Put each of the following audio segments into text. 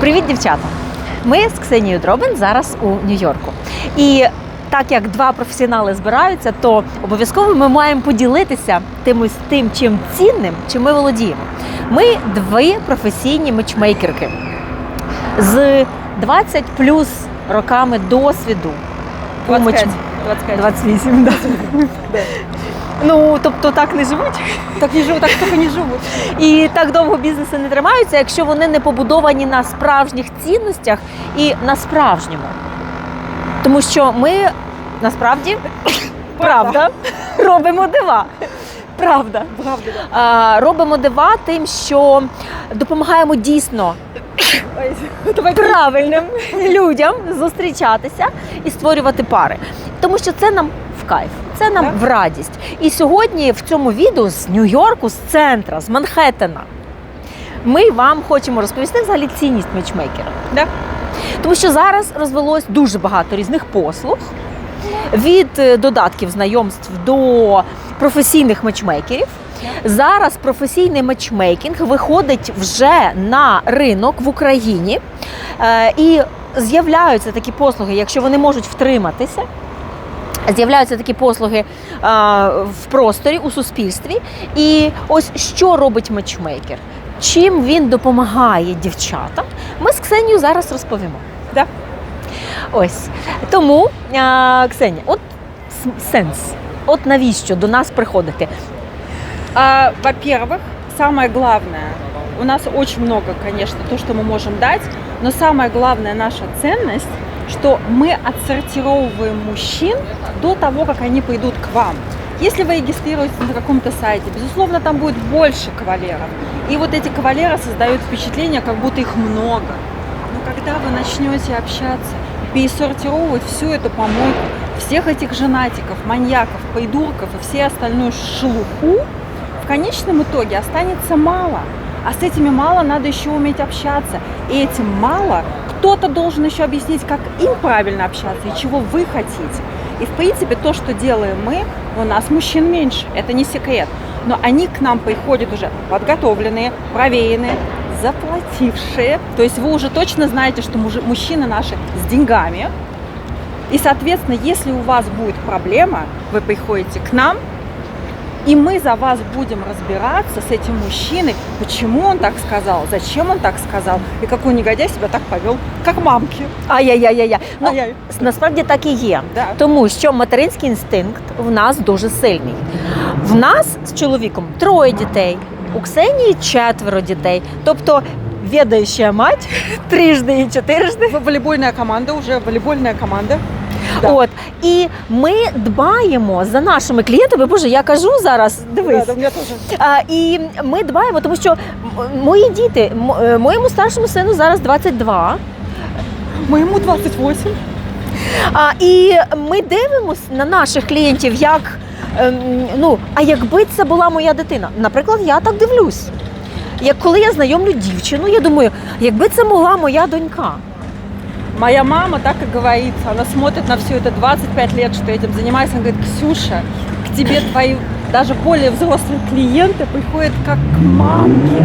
Привіт, дівчата! Ми з Ксенією Дробин зараз у Нью-Йорку. І так як два професіонали збираються, то обов'язково ми маємо поділитися тимось тим, чим цінним, чим ми володіємо. Ми дві професійні мечмейкерки з 20 плюс роками досвіду. у меч- 25. 25. 28, да. Ну, тобто так не живуть. Так не живут, так только не живут. І так довго бізнеси не тримаються, якщо вони не побудовані на справжніх цінностях і на справжньому. Тому що ми насправді правда робимо дива. Правда. Правда, да. А, робимо дива тим, що допомагаємо дійсно правильним людям зустрічатися і створювати пари. Тому що це нам в кайф, це нам Так. в радість. І сьогодні в цьому відео з Нью-Йорку, з центра, з Манхеттена, ми вам хочемо розповісти взагалі цінність мечмейкера. Да. Тому що зараз розвелось дуже багато різних послуг від е, додатків знайомств до професійних мечмейкерів. Зараз професійний матчмейкінг виходить вже на ринок в Україні Е, і з'являються такі послуги, якщо вони можуть втриматися. З'являються такі послуги е, в просторі у суспільстві. І ось що робить матчмейкер? Чим він допомагає дівчатам? Ми з Ксенією зараз розповімо. Да. Ось тому, е, Ксенія, от сенс. От навіщо до нас приходити? А, во-первых, самое главное, у нас очень много, конечно, то, что мы можем дать, но самая главная наша ценность, что мы отсортировываем мужчин до того, как они пойдут к вам. Если вы регистрируетесь на каком-то сайте, безусловно, там будет больше кавалеров. И вот эти кавалеры создают впечатление, как будто их много. Но когда вы начнете общаться, пересортировывать всю эту помойку, всех этих женатиков, маньяков, придурков и все остальную шелуху, в конечном итоге останется мало. А с этими мало надо еще уметь общаться. И этим мало кто-то должен еще объяснить, как им правильно общаться и чего вы хотите. И в принципе то, что делаем мы, у нас мужчин меньше, это не секрет. Но они к нам приходят уже подготовленные, проверенные, заплатившие. То есть вы уже точно знаете, что мужи- мужчины наши с деньгами. И, соответственно, если у вас будет проблема, вы приходите к нам, и мы за вас будем разбираться с этим мужчиной, почему он так сказал, зачем он так сказал, и какой негодяй себя так повел, как мамки. Ай-яй-яй-яй. Ну, Ай-яй. насправді так і є. Да. Тому що материнський інстинкт в нас дуже сильний. В нас з чоловіком троє дітей, у Ксенії четверо дітей. Тобто відаюча мать трижди і чотирижди. Волейбольная команда, уже волейбольная команда. Да. От і ми дбаємо за нашими клієнтами. Боже, я кажу зараз, дивись. Да, да. А, і ми дбаємо, тому що мої діти, е, моєму старшому сину зараз 22. Моему 28. А, і ми дивимося на наших клієнтів, як ем, ну, а якби це була моя дитина. Наприклад, я так дивлюсь. Як коли я знайомлю дівчину, я думаю, якби це була моя донька. Моя мама так и говорит, она смотрит на все это 25 лет, что я этим занимаюсь, она говорит, Ксюша, к тебе твои даже более взрослые клиенты приходят как к мамке.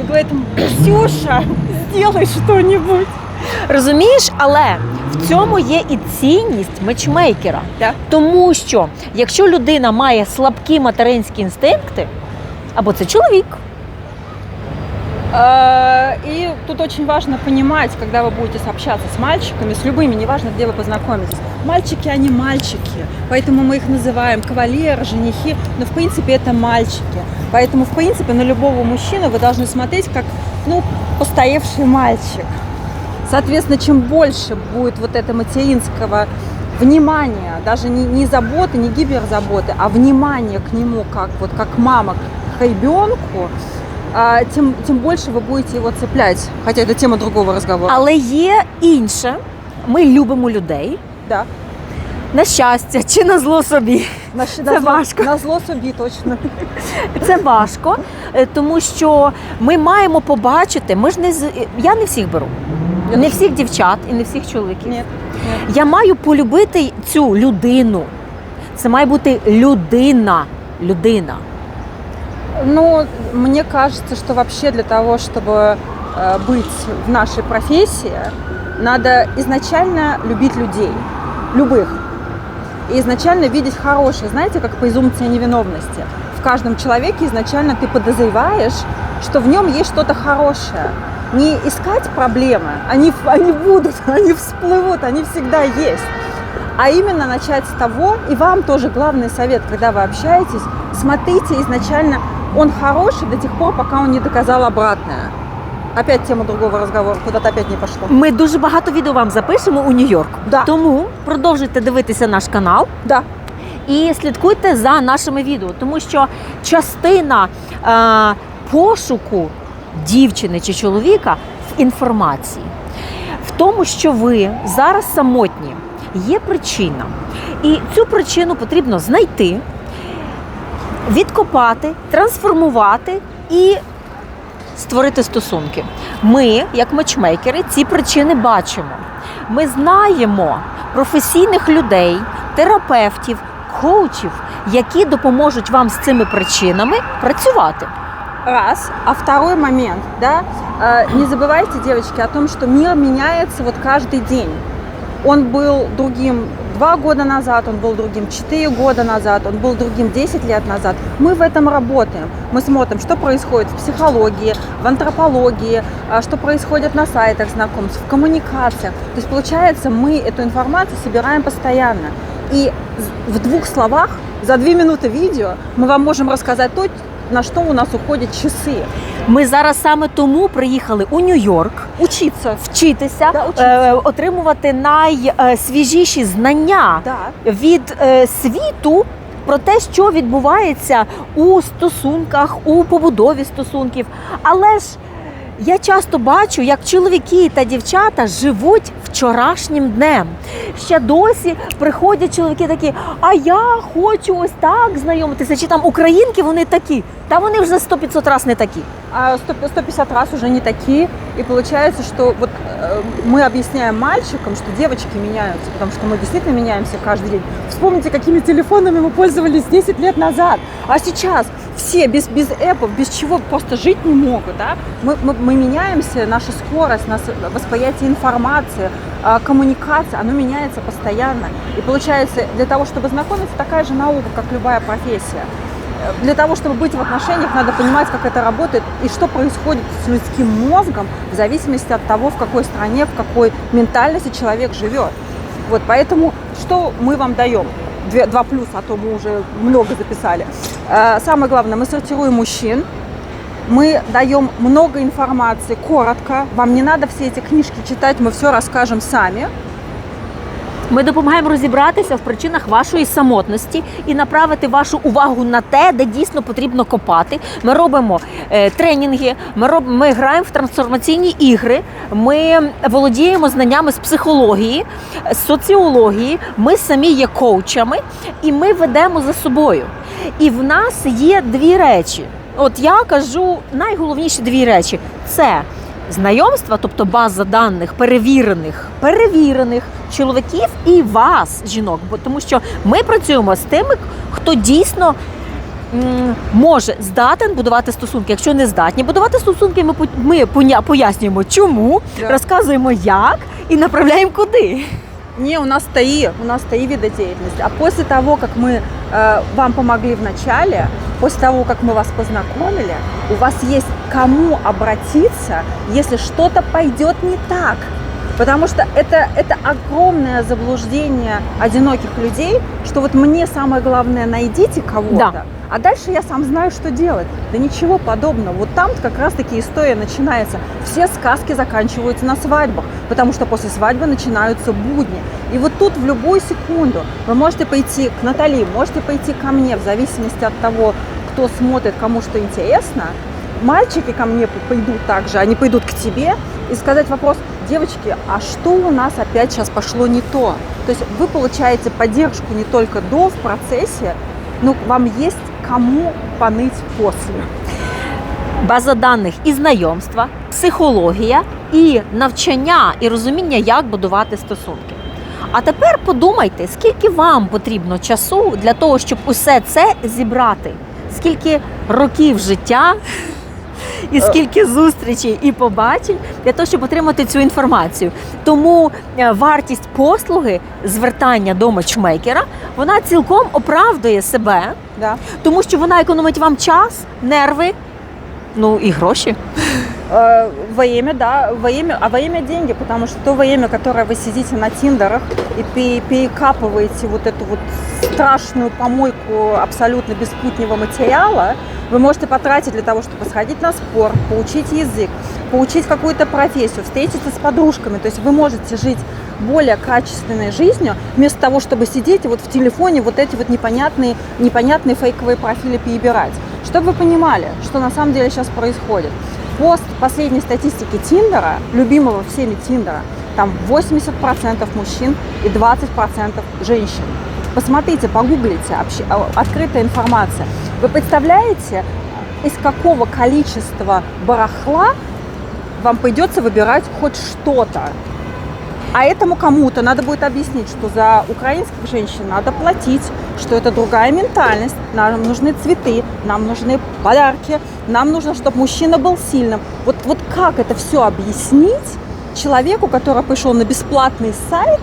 И говорят, Ксюша, сделай что-нибудь. Розумієш, але в цьому є і цінність мечмейкера. Да. Тому що якщо людина має слабкі материнські інстинкти, або це чоловік, Э, И тут очень важно понимать, когда вы будете общаться с мальчиками, с любыми, неважно, где вы познакомитесь. Мальчики, они мальчики, поэтому мы их называем кавалеры, женихи, но в принципе это мальчики. Поэтому, в принципе, на любого мужчину вы должны смотреть как, ну, постоявший мальчик. Соответственно, чем больше будет вот это материнского внимания, даже не, не заботы, не гиперзаботы, а внимание к нему, как, вот, как мама к ребенку, а, тем, тем больше вы будете его цеплять. Хотя это тема другого разговора. але є інше. Ми любимо людей Да. на щастя чи на зло собі. На, Це важко. На зло собі точно. Це важко, е, тому що ми маємо побачити. Ми ж не з я не всіх беру, не всіх дівчат і не всіх чоловіків. Ні. Я маю полюбити цю людину. Це має бути людина. Людина. Ну, мне кажется, что вообще для того, чтобы э, быть в нашей профессии, надо изначально любить людей, любых. И изначально видеть хорошее, знаете, как презумпция невиновности. В каждом человеке изначально ты подозреваешь, что в нем есть что-то хорошее. Не искать проблемы, они, они будут, они всплывут, они всегда есть. А именно начать с того, и вам тоже главный совет, когда вы общаетесь, смотрите изначально, он хороший до тех пор, пока он не доказал обратное. Опять тема другого разговора, куда-то опять не пошло. Ми дуже багато відео вам запишемо у Нью-Йорк. Да. Тому продовжуйте дивитися наш канал. Да, і слідкуйте за нашими відео, тому що частина е, пошуку дівчини чи чоловіка в інформації, в тому, що ви зараз самотні, є причина. І цю причину потрібно знайти, відкопати, трансформувати і створити стосунки. Ми, як матчмейкери, ці причини бачимо. Ми знаємо професійних людей, терапевтів, коучів, які допоможуть вам з цими причинами працювати. раз. А второй момент, да, э, не забывайте, девочки, о том, что мир меняется вот каждый день. Он был другим два года назад, он был другим четыре года назад, он был другим 10 лет назад. Мы в этом работаем. Мы смотрим, что происходит в психологии, в антропологии, а, что происходит на сайтах знакомств, в коммуникациях. То есть, получается, мы эту информацию собираем постоянно. И в двух словах, за две минуты видео, мы вам можем рассказать то, на что у нас уходят часы. Ми зараз саме тому приїхали у Нью-Йорк Учиться. вчитися, Да, учитися. е, отримувати найсвіжіші знання Да. від е, світу. Про те, що відбувається у стосунках, у побудові стосунків. Але ж я часто бачу, як чоловіки та дівчата живуть вчорашнім днем. Ще досі приходять чоловіки такі, а я хочу ось так знайомитися. Чи там українки вони такі? Та вони вже 100-500 раз не такі. А 100 150 раз уже не такі. И получается, что вот мы объясняем мальчикам, что девочки меняются, потому что мы действительно меняемся каждый день. Вспомните, какими телефонами мы пользовались 10 лет назад. А сейчас все без, без эпов, без чего просто жить не могут. Да? Мы, мы, мы меняемся, наша скорость, наше восприятие информации, а, коммуникация, оно меняется постоянно. И получается, для того, чтобы знакомиться, такая же наука, как любая профессия. Для того, чтобы быть в отношениях, надо понимать, как это работает и что происходит с людским мозгом в зависимости от того, в какой стране, в какой ментальности человек живет. Вот поэтому что мы вам даем? Две- два плюса, а то мы уже много записали. Э, Самое главное, мы сортируем мужчин, мы даем много информации, коротко. Вам не надо все эти книжки читать, мы все расскажем сами. Ми допомагаємо розібратися в причинах вашої самотності і направити вашу увагу на те, де дійсно потрібно копати. Ми робимо е, тренінги, ми роб, ми граємо в трансформаційні ігри. Ми володіємо знаннями з психології, з соціології. Ми самі є коучами, і ми ведемо за собою. І в нас є дві речі. От я кажу найголовніші дві речі: це знайомства, тобто база даних перевірених, перевірених чоловіків і вас, жінок. Бо тому що ми працюємо з тими, хто дійсно. Може здатен будувати стосунки. Якщо не здатні будувати стосунки, ми ми поня- пояснюємо, чому, Да. розказуємо як і направляємо куди. Не, у нас ТАИ, у нас ТАИ вида деятельности. А после того, как мы э, вам помогли в начале, после того, как мы вас познакомили, у вас есть кому обратиться, если что-то пойдет не так. Потому что это, это огромное заблуждение одиноких людей, что вот мне самое главное найдите кого-то, Да. а дальше я сам знаю, что делать. Да ничего подобного. Вот там как раз-таки история начинается. Все сказки заканчиваются на свадьбах, потому что после свадьбы начинаются будни. И вот тут в любую секунду вы можете пойти к Натали, можете пойти ко мне, в зависимости от того, кто смотрит, кому что интересно. Мальчики ко мне пойдут также, они пойдут к тебе и сказать вопрос, девочки, а что у нас опять сейчас пошло не то? То есть вы получаете поддержку не только до в процессе, но вам есть кому поныть после. база даних і знайомства, психологія і навчання і розуміння, як будувати стосунки. А тепер подумайте, скільки вам потрібно часу для того, щоб усе це зібрати, скільки років життя і скільки зустрічей і побачень для того, щоб отримати цю інформацію. Тому е, вартість послуги звертання до матчмейкера вона цілком оправдує себе, Да. тому що вона економить вам час, нерви, ну і гроші. Э, Во имя, да, во имя, а во имя деньги, потому что то время, которое вы сидите на тиндерах и пе- перекапываете вот эту вот страшную помойку абсолютно беспутнего материала, вы можете потратить для того, чтобы сходить на спорт, поучить язык, поучить какую-то профессию, встретиться с подружками. То есть вы можете жить более качественной жизнью, вместо того, чтобы сидеть и вот в телефоне вот эти вот непонятные, непонятные фейковые профили перебирать. Чтобы вы понимали, что на самом деле сейчас происходит. По с- последней статистике Тиндера, любимого всеми Тиндера, там 80% мужчин и 20% женщин. Посмотрите, погуглите, общ- а, открытая информация. Вы представляете, из какого количества барахла вам придется выбирать хоть что-то? А этому кому-то надо будет объяснить, что за украинских женщин надо платить, что это другая ментальность, нам нужны цветы, нам нужны подарки, нам нужно, чтобы мужчина был сильным. Вот, вот как это все объяснить человеку, который пришел на бесплатный сайт,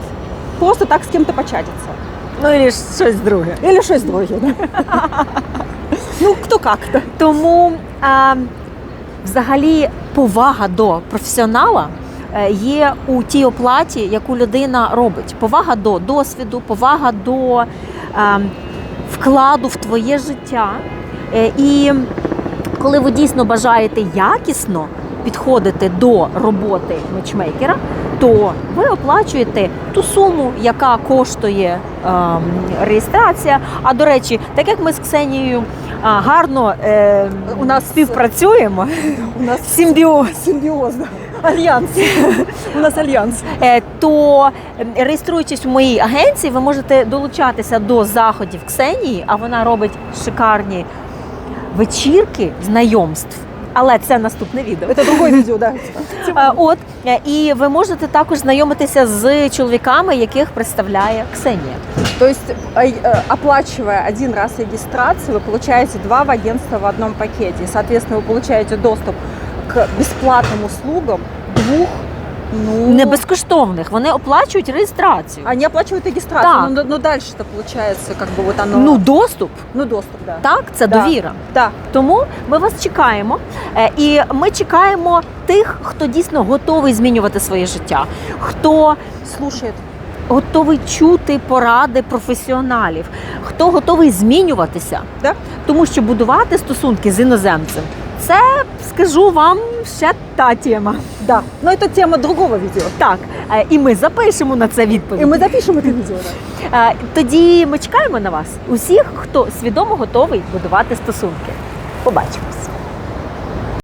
просто так с кем-то початиться? Ну і щось друге. Или что друге, да? Ну, кто как-то. Тому а, взагалі повага до професіонала е, Є у тій оплаті, яку людина робить. Повага до досвіду, повага до а, вкладу в твоє життя. Е, І коли ви дійсно бажаєте якісно підходити до роботи матчмейкера, то ви оплачуєте ту суму, яка коштує ем, реєстрація. А до речі, так як ми з Ксенією а, гарно е, у нас співпрацюємо, У нас симбіоз, симбиоз, да. Альянс. У нас альянс. е, то е, реєструючись у моїй агенції, ви можете долучатися до заходів Ксенії, а вона робить шикарні вечірки знайомств. Але це наступне відео. Это другое видео, да. Е, От е, і ви можете також знайомитися з чоловіками, яких представляє Ксенія. То есть, э, э, оплачивая один раз регистрацию, вы получаете два в агентства в одном пакете. И, соответственно, вы получаете доступ к бесплатным услугам двух, ну... Не безкоштовних, вони оплачують реєстрацію. Они оплачивают регистрацию, Так. но, но дальше-то получается, как бы вот оно... Ну, доступ, ну, доступ, да. так, це Да. довіра. Да, Тому ми вас чекаємо. Е, І ми чекаємо тих, хто дійсно готовий змінювати своє життя, хто слушает. готовий чути поради професіоналів, хто готовий змінюватися. Да. Тому що будувати стосунки з іноземцем це скажу вам ще та тема. Да, но это тема другого видео. Так, е, і ми запишемо на це відповідь. И мы запишем это видео, да. Е, Тоді ми чекаємо на вас, усіх, хто свідомо готовий будувати стосунки. Побачимось.